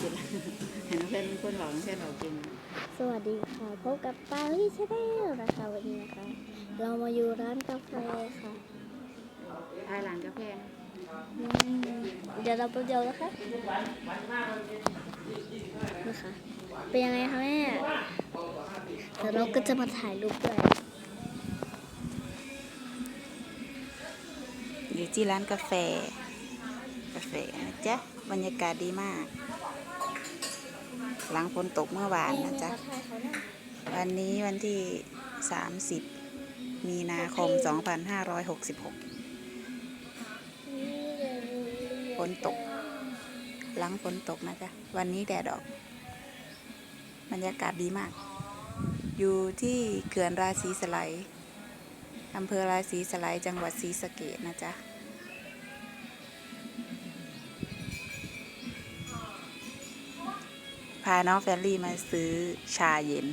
กินเห็นน้องเพื่อนเป็นคนบอกน้องเพื่อนบอกกิน สวัสดีค่ะพบกับปารีชาแนลนะคะวันนี้นะคะ เรามาอยู่ร้านกาแฟค่ะทายร้านกาแฟนะอืมเดี๋ยวเราไปเดียวนะคะนะคะเป็นยังไงคะแม่เดี๋ยวเราก็จะมาถ่ายรูปด้วยอยู่ที่ร้านกาแฟ กาแฟนะจ๊ะบรรยากาศดีมาก หลังฝนตกเมื่อวานนะจ๊ะ วันนี้วันที่ 30 มีนาคม 2566ฝนตก หลังฝนตกนะจ๊ะ วันนี้แดดออก บรรยากาศดีมาก อยู่ที่เขื่อนราศีสไลยอำเภอราศีสไลยจังหวัดศรีสะเกษนะจ๊ะ พาน้องแฟรรี่มาซื้อชาเย็น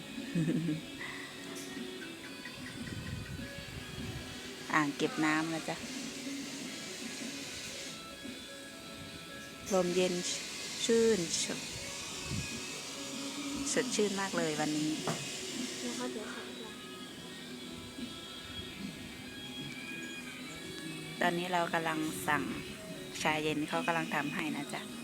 อ่างเก็บน้ำนะจ๊ะ ลมเย็นชื่นชดสดชื่นมากเลยวันนี้ตอนนี้เรากำลังสั่งชาเย็นเขากำลังทำให้นะจ๊ะ